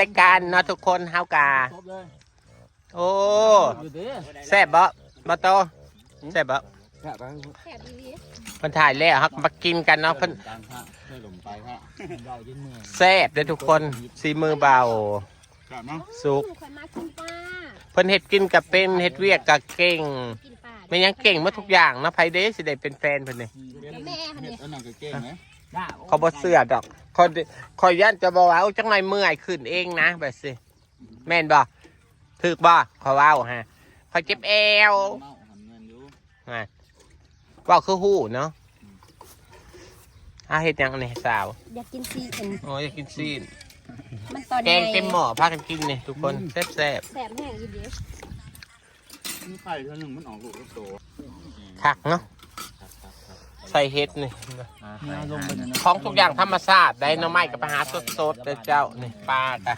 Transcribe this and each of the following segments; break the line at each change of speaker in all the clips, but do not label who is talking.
รายการเนาะทุกคนเฮากา
ครบเลย
โอ้
อยู่ดิ
แซ่บบ่บ่โตแซ่บบ่
แค่ไป
แถบดี
มันถ่ายแล้วครับมากินกันเนาะเพิ่น
กลางพระช่วยหลมไปพระเบายืนมือ
แซ่บเด้อทุกคนสีมือเบา
กลับเนาะ
สุก
คอยมากินปลา
เพิ่นเฮ็ดกินกับเป็นเฮ็ดเวียกกับเก่ง
กินปลา
ไม่ยังเก่งหมาทุกอย่างเนาะไผเด้สิได้เป็นแฟนเพิ่นนี่
แม่ค่ะเนี่ย
อันนั้นก็เก่งไหม
เขาบ่เสื้อดอกคอยคอยย่านจะบอกว่าเอาจังไรเมื่อยขึ้นเองนะแบบสิแม่นบ่ถึกบ่ขอเว้าฮะคอยเจ็บแอว
เมาหันเงินอยู่
ฮะเว่าคือหู้เนาะอาเฮ็ดหยังนี่สาว
อยากกินซีอัน
โอ้ยกินซีน
มันตอน
แกงเต็มหม้อพากันกินนี่ทุกคนแซ่บ
แสบแห้งอยู่เดียว
มีไข่เท่านึงมันออกลูกแล้วโต
ๆคักเนาะ ใส่เฮ็ดนี่
เนี่ยลงไปใน
ของทุกอย่างธรรมชาติได้หน้ำไม้กับไปหาสดๆเด้อเจ้านี่ปลากะ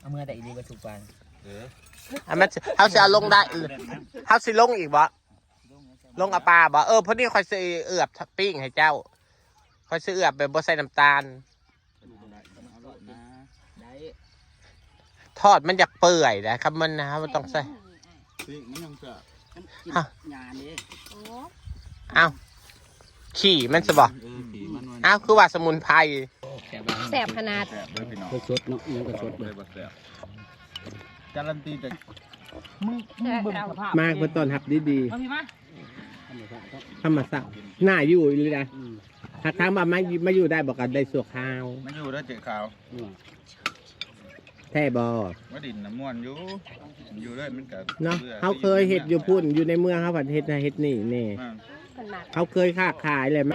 เอามื่อแต่อีดีก็ถูกไป
เออ
อันมันสิเฮาสิเอาลงได้เฮาสิลงอีกบ่ลงเอาปลาบ่เออพอดีคอยซื้อเอือบปิ้งให้เจ้าคอยซื้อเอือบแบบบ่ใส่น้ำตาล
เอาลูกนะ
ได้
ทอดมันอยากเปื่อยนะครับมันนะครับมันต้องใส่
สิมันยังจะ
ฮะ
งานนี้
โอ้
เอา ขี่มันจะบอก
เออผีมันมัน
เอาคือว่าสมุนไพร
แค่บ้าง
แสบขนาด
แสบเลยพี่น้อง
สดเนาะยังก็สด
เล
เลยย
บ่แสบการันตีจาก
มึงมึงเบิ่งสภาพ
มากเพื่อต้อนรับดี
มาพี่มา
ๆธรรมศาสตร์หน้าอยู่เลยนะถ้าถามว่าไม่มาอยู่ได้บอกกันได้สัวข้าว
มันอยู่แล้วเจ๊ขาว
แท่บอ
ว่าดินน้ำม่วนอยู่ อยู่เลยมันกับ
เนาะเขาเคยเห็ดอยู่พุ่นอยู่ในเมืองเขาผัดเห็ดนะเห็ดนี่นี่
ขนาด
เขาเคยค้าขายเลยไหม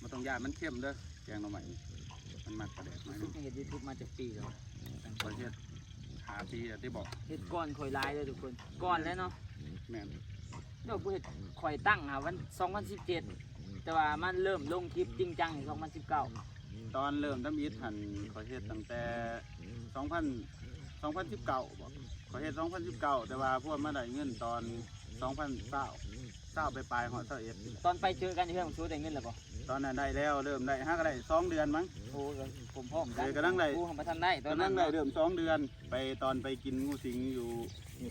มันต้องยามันเข้มเด้อแกงหน่อไม้มันมักกระเด็ดไหม
ทุกเห็ดยูทูบมาจากปีแล้ว
ประเทศหาปีอะที่บอก
เห็ดก้อนข่อยลายเลยทุกคนก้อนแล้วเนาะ
แม่น
เดี๋ยวกูเห็ดข่อยตั้งอะวัน 2017 แต่ว่ามันเริ่มลงคลิปจริงจังใน2019
ตอนเริ่มทำอีทหันขอเฮ็ดตั้งแต่ 2000 2019บ่ขอเฮ็ด2019 แต่ว่าพวกมาได้เงินตอน 2020เศร้าไปปลายหอดเศร้าเอ็ด
ตอนไปเจอกันที่เพื่อนผมชูได้เงินแล้วบ่
ตอนนั้นได้แล้วเริ่มได้ห้าก็ได้สองเดือนมั้ง
โอ้ยผมพร้อม
เออก็นั่งได้
กูของประทันได้ต
ต
อ
อนน
นั้
นั้นนได้เริ่มสองเดือน ไปตอนไปกินงูสิงอยู่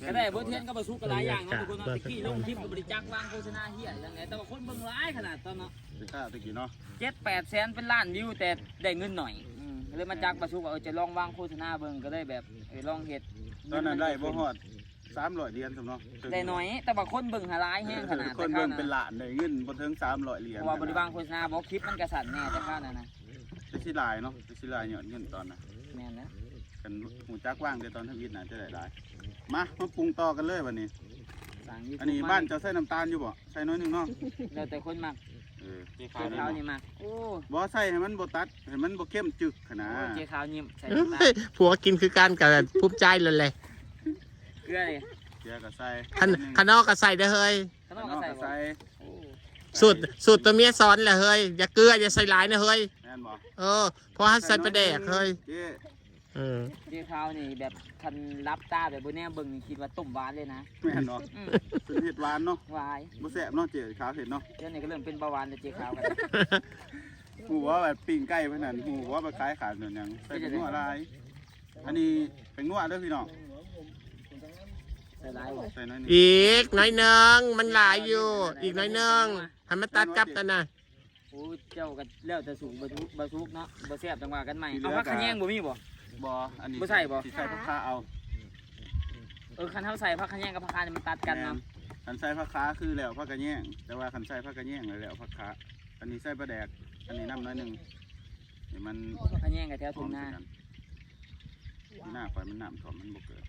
ก็ได้เบอร์เทียนก็มาสู้กันหลายอย่างเนาะทุกคนเนาะตะกี้ลงคลิปกับบริจาควางโฆษณาเฮียยังไงแต่ว่าคนเบิ่งหลายขนาดตอนเนาะ
ไปข้าวตะกี้เนาะ
เจ็ดแปดแสนเป็นล้านวิวแต่ได้เงินหน่อยอืมเลยมาจากประชุกว่าเออจะลองวางโฆษณาเบิ่งก็ได้แบบเออลองเฮ็ด
ตอนนั้นได้บ่ฮอด สามร้อยเหรียญสำเนาะ
ได้น้อย แต่ว่าคนเบิ่งหาหลายแห้งขนาด
คน
แต่
เบิ่
ข้างว
เป็น
นั้น
ล้านได้เงินบ่ถึงสามร้อยเหรียญ
เพราะว่าบริวางโฆษณาบอกคลิปมันกระสันแน่แต่ข้าวนั้นนะ
จะสิหลายเนาะจะสิหลายยอดเงินตอนน่ะ
แม่นนะ
กันหูจักว่างแต่ตอนทำอิฐน่ะจะได้หลายมามาปรุงต่อกันเลยวันนี้
สั่งยูทู
อันนี้บ้านเจะใส่น้ำตาลอยู่บ่ใส่น้อยหนึงเนาะ
แล้วแต่คนมัก
เออ
เจ๊ขาวนี่มักโอ้
บ่ใส่ให้มันบ่ตัดให้มันบ่เข้มจึกขนาด
โอ้เจ๊ขาวยิ้มใส่
เอ้
น้ำตาย
ผัวกินคือการกับภูมิใจเลยเลย
เก ลือเลย
เดี๋ยวก็ใส่
ขันขนอกก็ใส่ได้อเฮ้ย
ข้างน
ข้า
อก
งน
ก็
อก
ใส่
ก็
บ่
ใส่
โอ้
สูตรสูตรตัวเมียสอนแหละเฮ้ยอย่าเกลืออย่าใส่หลายนะเฮ้ย
แม่นบ่
เออเพราะให้ใส่ประแดกเฮ้ย
เจ๊
เออ
เจ๊ขาวนี่แบบคันรับตาแบบบนแน่เบิ่งนี่คิดว่าต้มหวานเลยนะ
แม่นเนาะ
อืม
เป็นเห็ดหวานเนาะ
หวาย
บ่แซ่บเนาะเจ๊ขาวเห็ดเนาะ
เดี๋ยวนี้ก็เริ่มเป็นเบาหวานแล้วเจ๊ขาวกัน
หูว่าแบบปิ้งไก่เพิ่นนั่นหูว่าแบบคล้ายขาดเหมือนหยังใส่เป็นนัวลาย อันนี้เป็นนัวเด้อพี่น้อง อยหนึง
อีกน้อยหนึงมันหลายอยู่ อีกน้อยหนึงให้มันตัดกลับกันนะ
โอ้เจ้าก็แล้วแต่สูงบ่ทุกบ่ทุกเนาะบ่แซ่บจังหวะกันใหม่เอาผักขะแยงบ่มีบ่
บ่อันนี้
บ่ใส่บ่
สิใส่ผักคาเอา
เออคันเฮาใส่ผักขะแยงกับผักคานี่มันตัดกันเนาะ
คันใส่ผักคาคือแล้วผักกระแยงแต่ว่าคันใส่ผักกระแยงแล้วแล้วผักคาอันนี้ใส่ปลาแดก อันนี้น้ำน้อยหนึงเดี๋ยวมัน
ผักขะแยงกับแถวทุ่งนา
หน้าไฟมันน้ำถอมมันบกเกิด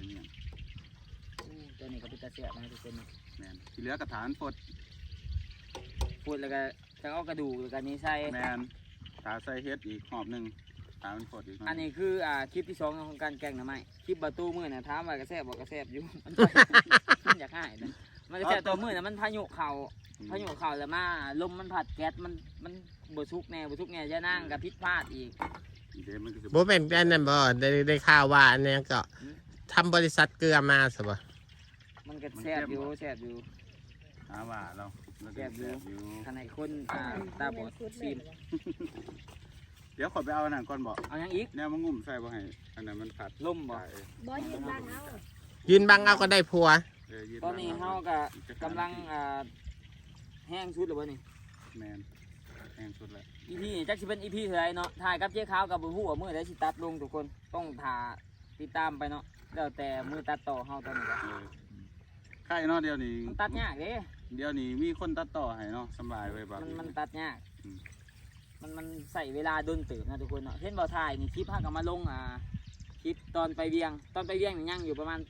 ก็จะเงี้ย
โอ้ตัวนี้ก็เป็นตาแซ่บนะทุกคนเนาะ
แมนที่เหลือกระถานปด
พูดแล้วก็จะเอากระดูกแล้วก็นี้ใส่
แมนตาใส่เฮ็ดอีกหอบหนึ่งตามันปดอีกหย
อันนี้คืออ่าคลิปที่สองของการแกล้งหน่อไม้คลิปประตูมือน่ะถามว่ากระแซบบอกกระแซบอยู่ มันไปมันอยากให้นะมันกระแซบตัวมือน่ะมันพายุเข่าพายุเข่าแล้วมาลมมันผัดแก๊สมันมันบ่สุกแน่บ่สุกแน่จะนั่งกับพิษพลาดอีก
อีเดมันก็จะ
บ่เป็นอันนั้นบ่ได้ได้ข่าวว่าอันนี้ก็ ทำบริษัทเกลือมาสิบ่
มันก็แซ่บอยู่แซ่บอยู่
หาว่าเราเราก็แซ่บอยู่
ขนาดคนตาตาบอดซีม
เดี๋ยวขอไปเอาอันนั้นก่อนบอก
เอายังอีก
แนวมันงุ่มใส่บ่ให้อันนั้นมันผัด
ล่มบ่
ใส่
บ่ยืนบ้านเอา
ยืนบังเอาก็ได้ผัว
เออยืด
ตอนนี้เฮาก็กำลังอ่าแห้งชุดหรือบ่นี่
แมนแห้งสุดแล้ว
อีพีนี่จักสิเป็นอีพีเท่าไหร่เนาะถ่ายกับเจ๊ขาวกับบ่ฮู้ว่ามื้อใดสิตัดลงทุกคนต้องถ่า ติดตามไปเนาะแล้วแต่มือตัดต่อเฮาตอนนี้ก็
เออใครเนาะเดี๋ยวนี้
มันตัดยากเด้
เดี๋ยวนี้มีคนตัดต่อให้เนาะสำบายไว้บ่
มันมันตัดยาก
อืม
มันมันใส่เวลาดนตื่นนะทุกคนเนาะเห็นบ่ถ่ายนี่คลิปเฮาก็มาลงอ่าคลิปตอนไปเวียง ตอนไปเวียงนี่ยังอยู่ประมาณ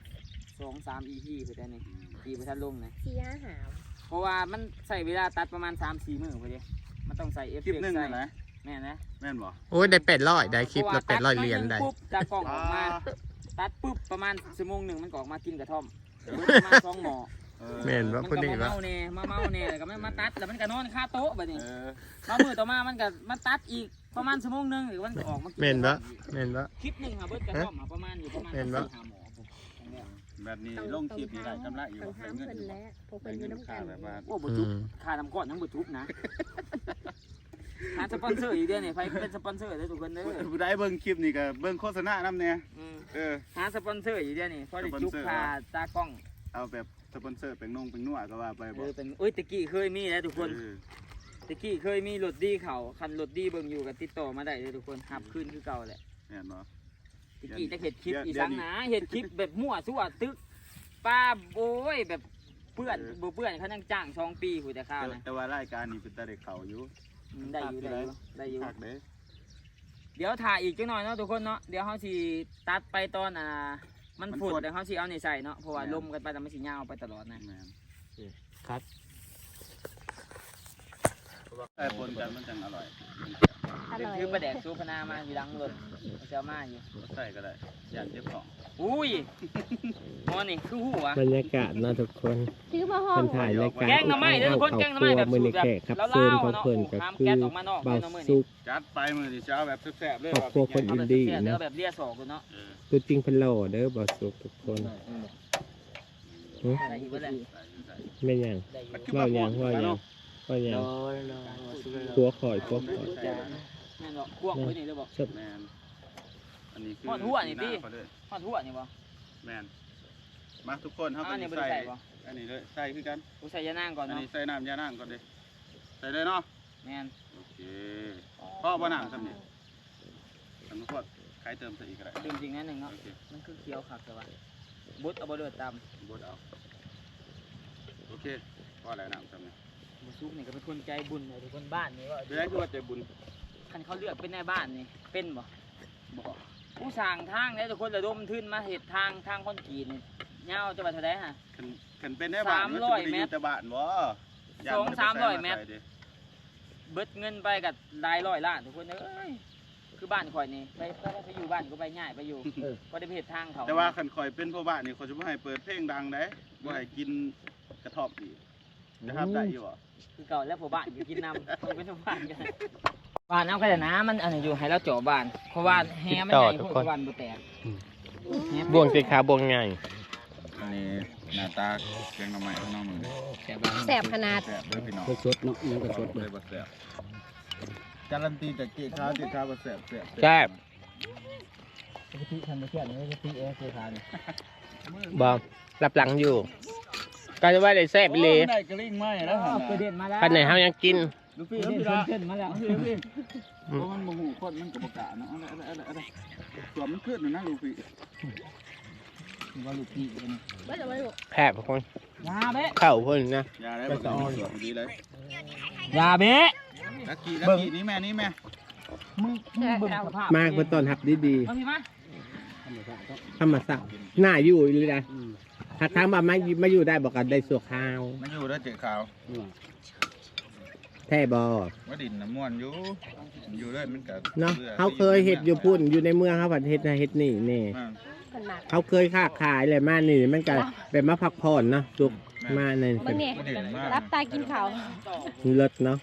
2-3 EP พุ่นแต่นี่
อืม
ปีบ่ทันลงนะ
สี่ห้าหาว
เพราะว่ามันใส่เวลาตัดประมาณ3-4มื้อพุ่นเด้มันต้องใส่เอฟ
คลิป
เฟก
หนึง
ต์ใส่
นั่น แหละ
แม่นนะ
แม่นบ่
โอ้ยได้เป็ดร้อยได้คลิปละเป็ดร้อยเหรียญได้
ปุ๊บจากกล่องออกมา ตัดปุ๊บประมาณชั่วโมงหนึ่งมันก็ออกมากินกระท่อมประมาณสองหมอ
เออ
แม่นบ่
มัน
พูด
ก็
ดี
มา
ว่า
เมาเนี่ยมาเมาเนี่ยแล้วก็มันมาตัดแล้วมันก็นอนคาโต๊ะแบบนี้
เออ
มามือต่อมามันก็มาตัดอีกประมาณชั่วโมงหนึงหรือมันก็ออกมากิน
แม่น
กระ
บ่
ท่ออีก
แม่นบ่
คลิปหนึ่งค่ะเบิร์ดกระท่อมอะประมาณอยู่ประมาณ
แม่นบ่
สี่ห้าหมอผมอันเนี้ย
แบบนี้ลงคลิปนี่ได้กำไรอยู่
ต้อง
ได้
ถาม
เงิน
เพิ่น
อยู่
แล้วพวก
ได้
เพิ่นอยู่
เงิน
น้ำกั
ค่านแบบว่า
โอ้บุ
อื
จุบ
ม
ค่าน้ำก้อนทั้งบุจุบนะ หาสปอนเซอร์อีกเดือนนี่ไฟเป็นสปอนเซอร์เลยทุกคนเด้อ
ผู้ใดเบิ่งคลิปนี่ก็เบิ่งโฆษณานำเนี่ย
อืม
เออ
หาสปอนเซอร์อีกเดือนนี่เพราะได้จุบ
สปอนเซอร์
ค่าตากล้อง
เอาแบบสปอนเซอร์เป็นนงเป็นนัวก็ว่าไป
เอ
บ่
อเป็นเอ้ยตะกี้เคยมีแล้วทุกคน
เออ
ตะกี้เคยมีรถดีเขาคันรถดีเบิ่งอยู่กับติดต่อมาได้เลยทุกคนหับขึ้นคือเก่าแหละ
แม่นบ่
ตะกี้จะเห็ดคลิป
เดี๋ยว
อี
เดี๋ยว
สังหนาเห็ดคลิปแบบมั่วซั่วตึกป้าโอ้ยแบบเพื่อน
เออ
บ่เพื่อนเขายังจ้างสองปีผู้แต่ข้าว
แต่
นะ
แต่ว่ารายการนี้เป็นตาได้เข้าอยู่
อืมได้อยู่ได้อยู่ได้อยู่
คักเด้
เดี๋ยวถ่ายอีกจังหน่อยเนาะทุกคนเนาะเดี๋ยวเขาสิตัดไปตอนอ่า มันฝดแล้วเขาสิเอาในใส่เนาะเพราะว่าลมกันไปแต่ไม่สิยาวไปตลอดนะ
แม่น
ครับ
แต่ปนกันมันจังอร่อย
อร่อย
คือประแดกซูพนามาอยู่หลังรถเซลมาอยู่
ใส่ก็ได้อยากเจ็บของ
อุ้ยมอนี่คือหัว
บรรยากาศนะทุกคน
ซื้อมาห้อง
เพิ่นถ่ายรายการ
แกงหน่อไม้เด้อทุกคนแกงหน่อไม้แบบ
มื้อ
สู
นี้
ตรแบบ
แขกครับ
แล้ว
เชิญ
เล่า
ของ
เนาะ
เพิ่นก็
ห้าม
คื
แก๊
อ
สออกมานอก
บ่าว
เนาะมื้อ
สุ
นี้
ก
จัดไปมื้อนี้เช้าแบบแซ่บๆเลย
ครอบครัวคนอินดี้
เดี๋ยว
นะ
แบบเลียสอกดูเนาะ
เออ
ตัวจริงเพิ่นหล่อเด้อบ่าวสุกทุกคนหึ
ได้อีกบ่ได้
ใส่ใส่
แม่นหยัง
ได้อยู่
เว้าหยังเว้าหยัง เว้าหยัง
โดย
ตัวข่อยตัวข่อย
แม่นบ่กวางไว้นี่เด้อบ่
สับ
แม่นอันนี้คือ
ทอดหัวนี่ติ
หาเขาเลย
ทอดหัวนี่บ่
แม่นมาทุกคนเฮา
อั
ก็
นนี้
สิ
บ่ได้
ใส่
ใส่บ่
อันนี้เลยใส่คือกัน
กูใส่ยานางก่อน
อัน
เนาะ
นี้ใส่น้ำยานางก่อนเด้ใส่เลยเนาะ
แม่น
โอเคพ่อบ่น้ำซ้ำนี่อันนี้พวกใครเติมใส่อีกก็ได้
ดื่มจริงนั่นหนึ่งเนาะ
โอเค
มันคือเคี้ยวคักแต่ว่าบุดเอาบ่เดือดตาม
บดเอาโอเคพ่อแล้วน้ำซ้ำนี่
บ่ซุกนี่ก็เป็นคนใจบุญเลยทุกคนบ้านนี่ว่า
เดี๋ยวคือว่าใจบุญ
คันเขาเลือกเป็นในบ้านนี่เป็นบ่
บ่
ผู้สร้างทางได้ทุกคนระดมทุนมาเฮ็ดทางทางคอนกรีตนี่ยาวจะว่าเท่าใดฮะ
คันคันเป็นได้บ้านมัน
สามร้อย
จะบ่ได้
เม
อ
ตร
ยู่แต่บ้านบ่ย่น
สอง
นไป
สามร้อย
ใเม
ตร
ใส่ดิ
เบิดเงินไปกับหลายร้อยล้านทุกคนเอ้ยคือบ้านข่อยนี่ไปไปไปอยู่บ้านก็ไปง่ายไปอยู่ก็ได้ไปเฮ็ดทางเขา
แต่ว่าคันคอยเป็นพ่อบ้านนี่เขาจะบ่ให้เปิดเพลงดังได้บ่ให้กินกระท่อมอีก นะครับได้อยู่บ่
คือเก่าแล้วผัวบ้านอยู่กินน้ำมันเป็นผัวบ้านกันบ้านเอากระดาษน้ำมันอันนี้อยู่ให้เราเจ่อบ้านเพราะว่าแฮมันใหญ่พวกบ้านบ่แตกแฮ
บ่วงติขาบ่วงใหญ่
อันนี้หน้าตาแกงหน่อไม้ของน้องมึง
แตกบ้าน
แสบขนาด
แซ่บเด้อพี่น้อง
สดเนาะยังก็สด
เลยบ่แซ่บการันตีจากเจ๊ข้าวเจ๊ข้าวบ่แซ่บแซ่บ
แซ่บ
ปกติทำไปเที่ยวนี่ปกติเอฟเคยทาน
บ่รับหลังอยู่ ก็จะว่าได้แซ่บอีหลี
ได้กระลิ่งไม้แล้วหั่น
เปเด่นมาแล้ว
ปันไหนเฮายังกิน
ลูก
เป
พี่
เด่
เอา
น
พี่ละ
ขึ้นมาแล้ว
เอาพี่เอาพี่เพราะมันบ่ฮู้คนมันก็บ่กล้าเนาะเอาละเอาละเอาละตัวมันขึ้นนะลูกพี่
ว่าลูกพี่เป็น
ว่าจะมาลูก
แคบทุกคน
ยาเบะ
เข้าเพิ่นนะ
อย่าได้บ่ต้องสวนดีเลย
ยาเบะ
ลักกี้ลักกี้นี่แม่นี่แม่
มึงมึงเบิ่งสภาพ
มากเพิ่นต้อนรับดี
เอาพี่มา
ๆธรรมศาสตร์น่าอยู่อีหลีนะ ถ้าถามว่ามามาอยู่ได้บอกกันได้สัวข้าว
มันอยู่แล้วเจ๊ขาว
แท้บ่
ว่าดินน้ำม่วนอยู่อยู่เลยมันก็
เนาะ
บื่อ
เขาเคยเฮ็ดอยู่พุ่นอยู่ในเมืองเขาประเทศนะเฮ็ดนี่นี่
อ่า
ขนาด
เขาเคยค้าขายอะไรมานี่มันก็เป็นมาพักผ่อนเนาะสุกมาใน
เบิ่งนี่
ว่าดินมาก
รับตากินข้าว
เลิศเนาะ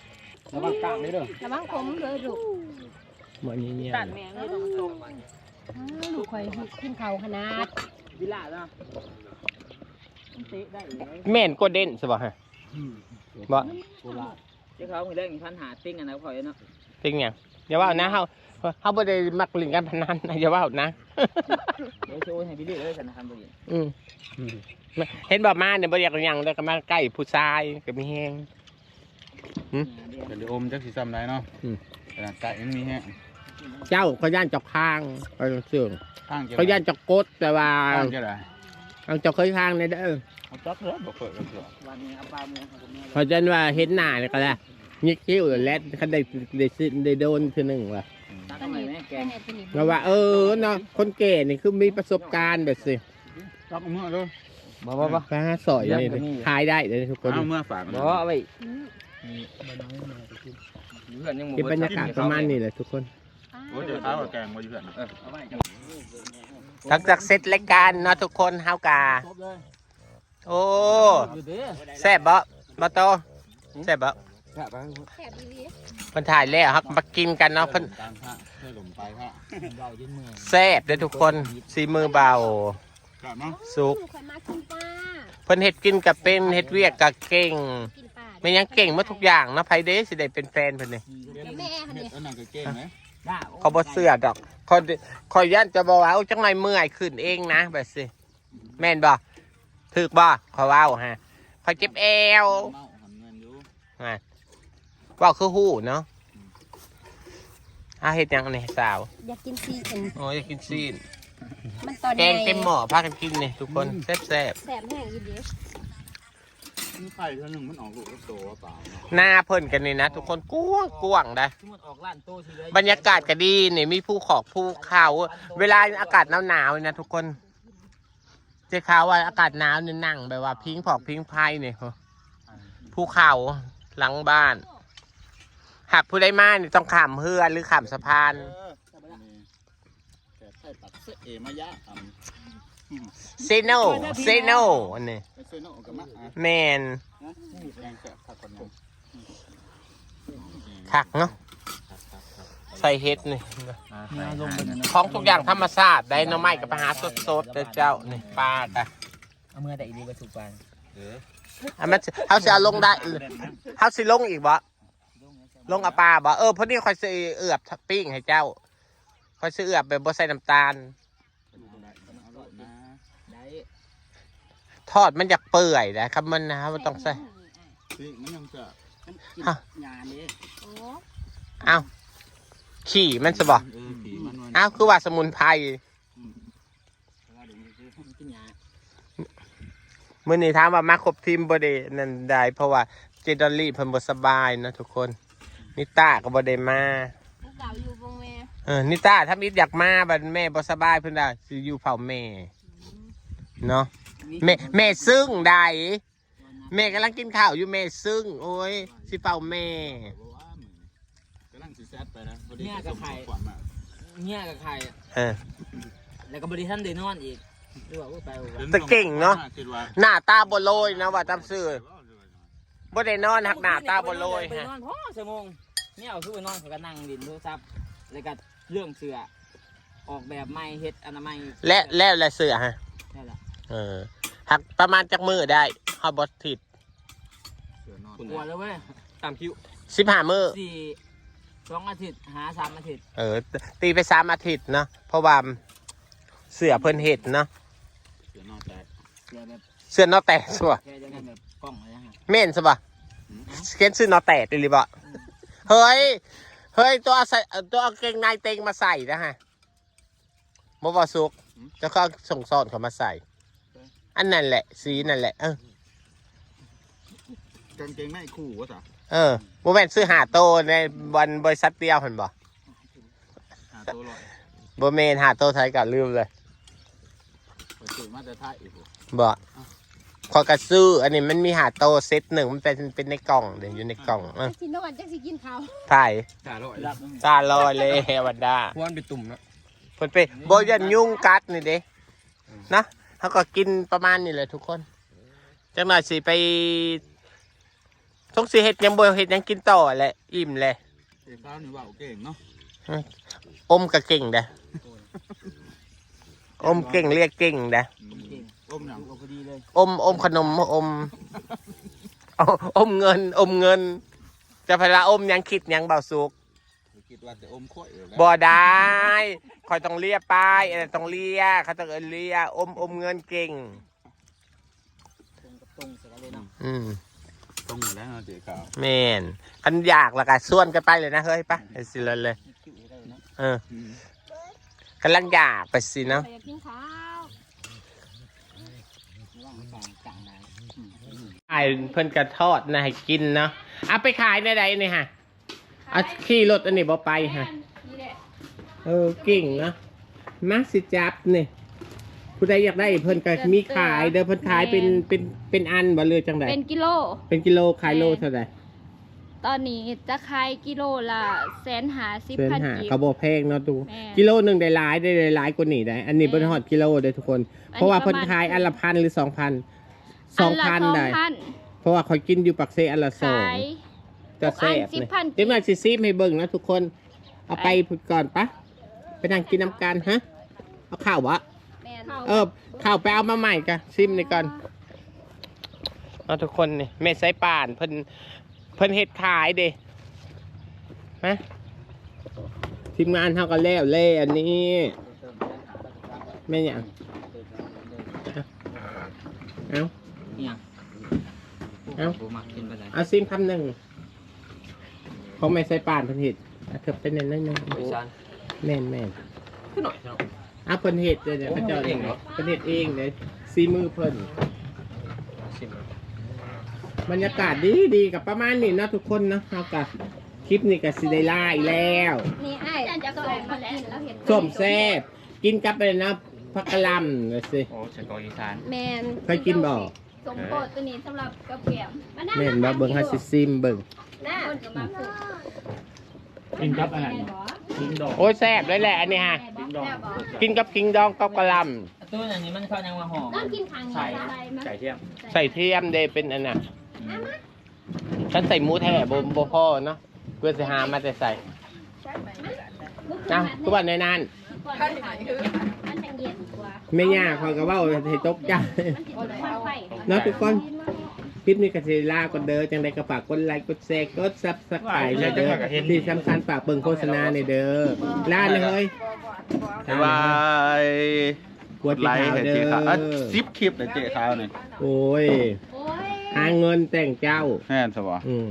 ระวังกลางเลยเด้อ
ระวังผมเลยลูก
หมอนี้เนี่ย
ตัดแมงเลยต้องตรง
อ้าวลูกคอยกินข้าวขนาด
วิลาเนาะ
แม่นก็เด่นใช่ป่ะฮะบ่
เจ้าเขามีเรื่องพันหาติ้งอันนะข่อยเนาะ
จริงยังอย่าว่านะเฮาเฮาบ่ได้มักเล่นการพนันนะอย่าว่านะ
เดี๋ยวโชว์ให้พี่เลือกเลยสันนะครับบริ
อืมเห็นบ่มาเนี่ยบ่อยากหยังเลยก็มาใกล้ผู้ชายก็มีแฮง
เดี๋ยวอมจักสิซ้ำได้เนาะ
อืม
ขนาดไก่ยังมีแฮะ
เจ้าเขาย่านเจอกข้างเขาเสื่อง
ข้างจะ
เขาย่านเจอกกดแต่ว่า
ข้างจะได้
เอาเจ้าเคยข้างในเด้อ
เอาจักเถอะบ่เปิดกันเถอะ
วันนี้เอาปลาเมืองของผมเนี่ย
เพราะฉะนั้นว่าเห็นหน้าเนี่ยก็แล้วยิกคิ้วแลดเขาได้ได้ซื้อได้โดนคือหนึ่งว่ะ
ตัก
อัน
ทำไม
นี้
แม่แก
แก
ง
งตัวนี้
เราว่า เออเนาะคนแก่นี่คือมีประสบการณ์แบบสิ
จักเอามื่อเลย
บ่บ่บ่
ฟ้าสอยนี่ทายได้เลยทุกคน
เอาเมื่อฝาก
บ่เอาไว้
อืม
เพื่อนยังหมู่
เป็นบรรยากาศประมาณนี้แหละทุกคน
โอ้ยเดี๋ยวเท้ากับแกงมาอยู่เพื่อน
เออเอาไว้
หลังจากเสร็จรายการเนาะทุกคนเฮากา
ครบเลย
โอ้
อยู่เด้อ
แซ่บบ่บ่โตแซ่บบ่
ครับ
แซ่บดี
เพิ่นถ่ายแล้วครับมากินกันเนาะเพิ่น
ตามพระให้หลมไปพระ
เบายืนมือ
แซ่บเด้อทุกคนสีมือเบา
กลับเนาะ
สุก
หนูเคยมากินปลา
เพิ่นเฮ็ดกินกับเป็นเฮ็ดเวียกกับเก่ง
กินปลา
ไม่ยังเก่งหมาทุกอย่างเนาะไผเด้สิได้เป็นแฟนเพิ่นนี่
กับแม่ค่ะ
เฮ็
เนี่
ด
ย
อันนั้นก็เก่งไหม
เขาบ่เสื้อดอกคอยคอยย่านจะบอกว่าเอาจังไรเมื่อยขึ้นเองนะแบบสิแม่นบ่ถึกบ่ขอยเว้าฮะคอยเจ็บแอว
เมาหันเงินอยู่
ฮะเว่าคือหู้เนาะอาเฮ็ดหยังนี่สาว
อยากกินซีน
โอ้ยอยากกินซีน
มันตอน
แกงเต็มหม้อพากันกินนี่ทุกคนแซ่บ
แสบแห้งอีเดีย ว
มีไข่เท่านึงมันออกลูกแล้วโตว่าเปล่าเนาะ
ๆหน้าเพิ่นกันนี่นะ ทุกคนกว้างกว้างได้
สมมุติออกร้านโตทีเลย
บรรยากาศก็ดีนี่มีภูขอกภูเขา เวลาอากาศหนาวๆนี่นะทุกคนเจ้าข่าวว่าอากาศหนาวนี่นั่งแบบว่าพิงผอกพิงไพ่เนี่ยภูเขาหลังบ้าน หากผู้ใดมานี่ต้องข้ามเรือหรือข้ามสะพาน
เออนี่แต่ไข่ตัดเสเอมายะท
เซโน เซโนอันนี้ำ
ไปเซโนะกับมะอะ
แมน
นะแกงแซ่บผักคนนึง
คักเนาะใส่เฮ็ดนี่
มีอารมณ์เป็น
ของทุกอย่างธรรมชาติได้หน้ำไม้กับไปหาสดๆเด้อเจ้านี่ปลากะ
เอามือแต่อีดีไปถูกปาน
เออ
อันมันเขาสิเอาลงได้เขาสิลงอีกบ่ลงเอาปลาบ่เออเพราะนี่คอยซื้อเอือบปิ้งให้เจ้าคอยซื้อเอือบแบบบ่ใส่น้ำตาล
เอาลูกนะ
ได้
ทอดมันอยากเปื่อยนะครับ มันนะครับมันต้องใส่
พี่มันยังจะ
ฮะ
งานนี้
โอ้
เอ้าขี่มันสบ่
เออผีมันมัน
เอ้าคือว่าสมุนไพร
กินยา
มื้อนี้ถามว่ามาครบทีมบ่ได้นั่นได้เพราะว่าเจดอลลี่เพิ่นบ่สบายนะทุกคนนิต้าก็บ่ได้มา
ลูกเก่าอยู่วงแม่
เออนิต้าถ้ามิดอยากมาบัดแม่บ่สบายเพิ่นน่ะสิอยู่เฝ้าแม่เนาะ แม่แม่ซึ่งได้แม่กำลังกินข้าวอยู่แม่ซึ่ง โอ้ยสิเฝ้าแม่
บอกว่ามึงกำลังสิแซดไปนะพอดีจะส่งข้อความมา
เนี่ยกับใคร
เออ
แล้วก็บริท่านเดนอนอีกหรือว่าไปว่า
แต่เก่งเนาะ
คิดว่า
หน้าตาบ่โลยนะว่าตามซื่อบ่ได้นอนหักหน้าตาบ่โลย
ไป
ฮะ
นอนพ่อชั่วโมงเนี่ยเอาคือไปนอนเขาก็นั่งดินโทรศัพท์แล้วก็เรื่องเสือออกแบบใหม่เฮ็ดอนามัย
และแล้วและเสือฮะ
นั่นแหละ
เออหักประมาณจักมือได้เฮาบ่ผิด
เสือนอน
กลัวแล้วเว้ย
ตามคิว15มื้อ
สี่สองอาทิตย์หาสามอาทิตย์
เออ ตีไปสามอาทิตย์เนาะเพราะว่าเสือเพิ่นเฮ็ดเนาะ
เสือนอนแตก
เสือแบบ
เสือนอแตกซัว
แค่จะได้แบบกล้องอะไรนะฮะ
แม่นซะบ่เขียนชื่อนอแตกได้หรือบ่เฮ้ยเฮ้ยตัวเอาใส่ตัวเอาเกงในเต็งมาใส่นะฮะบ่บ่สุกเจะเขาส่งซ่อนเขามาใส่ อันนั่นแหละ สีนั่นแหละ เออ
กางเกงในคู่วะจ้ะ
เออโมแมนซื้อหาโตในวันบริษัทเดียวเห็นบ่
หาตัวลอย
โมเมนหาโตไทยกับลืมเลย
ไปซื้อมาแต่ท้ายอีก
บ่ขอกระซื้ออันนี้มันมีหาโตเซตหนึ่งมันเป็นเป็นในกล่องเดี๋ยวอยู่ในกล่องเออ
สินอนจักสิกินข้าว
ถ่าย
หาลอย
รับ
ตาลอยเลยเฮวันดา
ควรไปตุ่มเนาะ
เพิ่นไปโบยันยุ่งกัดนี่เด้นะ เขาก็กินประมาณนี้เลยทุกคนจังหน่อยสิไปทงสิเฮ็ดหยังบ่เฮ็ดหยังกินต่อแหละอิ่มเลย
เอกข้าวนี่ว่าเก่งเนาะ
อมก็เก่งเด้ออมเก่งเรียกเก่งเด้อ
จริง
อมหนังก็พอดีเลย
อมอมขนมอมเอาอมเงิน อมเงิน จะพลาอมยังคิดยังเบาสุก
คิดว่าจะอมข้อยอยู่แล้ว
บ่ได้คอยต้องเลียป้ายอะไรต้องเลียเขาต้องเอินเลียอมอมเงินเก่ง
ตรงกับตรงเสร็จแล้วเลยเนาะ
อืม
ตรงอยู่แล้วเนาะเจ๊ขาว
แม่นคันอยากและกันส่วนกันไปเลยนะเฮ้ยไปไปสิเลยเลย
มีคิ้วได้เนาะ
เออกำลังอยากไปสิเนาะ
ไปกินข้าว
ว่างกลางกลางได้
ขายเพิ่นกระทอดนะให้กินเนาะเอาไปขายในใดนี่ฮะเอาขี่รถอันนี้บ่ไปฮะ
นี่แหละ
เออเก่งเนาะมาสิจับนี่ผู้ใดอยากได้เพิ่นก็มีขายเด้อเพิ่นขายเป็นเป็นเป็นอันบ่เลยจังได
เป็นกิโล
เป็นกิโลขายโลเท่าไหร่
ตอนนี้จะขายกิโลละแสนหาสิบ
เส้น
พัน
หา
กีบ
กระบอกแพงเนาะตู
แม่
กิโลหนึ่งได้หลายได้หลายกว่านี้ได้ อันนี้
แม่
เพิ่นฮอดกิโลเด้อทุกคน เพราะว่าเพิ่นขายอันละพันหรือสองพันสองพัน
ละ
ได้
สองพัน
เพราะว่าคอยกินอยู่ปักเซอันละสอง
ขาย
จะแซ่บ
หกอันสิบ
เลย
พัน
เดี๋ยวมาสิซีมให้เบิ่งนะทุกคน เอาไปพุ่นก่อนปะไปนั่งกินน้ำกันฮะ เอาข้าววะ
แม่น
เออข้าวไปเอามาใหม่กะซิมนี่ก่อนเอาทุกคนนี่แม่ไซป่านเพิ่นเพิ่นเฮ็ดขายเด้ฮะทีมงานเฮาก็แล้วเล่อันนี้แม่หยังเอา
เนี่ย
เอ้า
บูมักกินไปเลย
เอาซิมคำหนึ่ง ของแม่ไซป่านเพิ่นเฮ็ดอะเถิบไปนิดนึงแม่นแม่น
ขึ้นหน่อยเนาะ
อะเพิ่นเฮ็ดเด้อเดี๋ยวเขาเจ้า
เองเหรอ
เพิ่นเฮ็ดเองเด้อซีมือเพิ่น
ชิม
บรรยากาศดีดีกับประมาณนี้เนาะทุกคนเนาะเอากับคลิปนี้กับสิได้ล่าอีกแล้ว
นี่ไอ้จะส่งมาแล้วแล้วเห็น
ส้มแซ่บกินกับไปนะพักกะหลำเลยสิ
โอ้เสกอีสาน
แมน
เคยกินบ่
สมโปรดตัวนี้สำหรับกระเปียมมานั่ง
แม่นบ่เบิ่งเฮาสิซิมเบิ่ง
ห น้าคนก็มาฝึก
กินกับอาหาร
กินดอก
โอ้ยแซ่บเลยแหละอันนี้ฮะ
กินดอก
กินกับคิงดองกับกะหล
ตัวอันนี้มันเข้ายังมาหอม
ต้องกินทางนี้ใส่มา
ไก่เทียมำ
ใส่เทียมเดเป็นอันน่ะฉันใส่หมูแท้บ่บ่พอเนาะเพื่อสิหามาแต่ใส่นะทุกวันในนั้น
มันจังเย็นกว่า
แม่ย่าคอยก็เว้าให้ตกใจ
มันติดควันไฟ
เนาะทุกคนค ลิปนี้ก็สิลาก็เด้อจังไดก็ฝากกดไลค์กดแชร์กด Subscribe เลยเด้อที่สำคัญฝากเบิ่งโฆษณาในเด้อลาเลยเฮ้ย
บ๊ายบาย
กด
ไล
ไล
ค์
ค์
ให้
เด้
เจ๊ขาวอะ
อ
ซิปคลิปเลยเจ๊ขาวหน่อย
โอ้ย
โอ้ย
หาเงินแต่งเจ้า
แม่นสบอ
อืม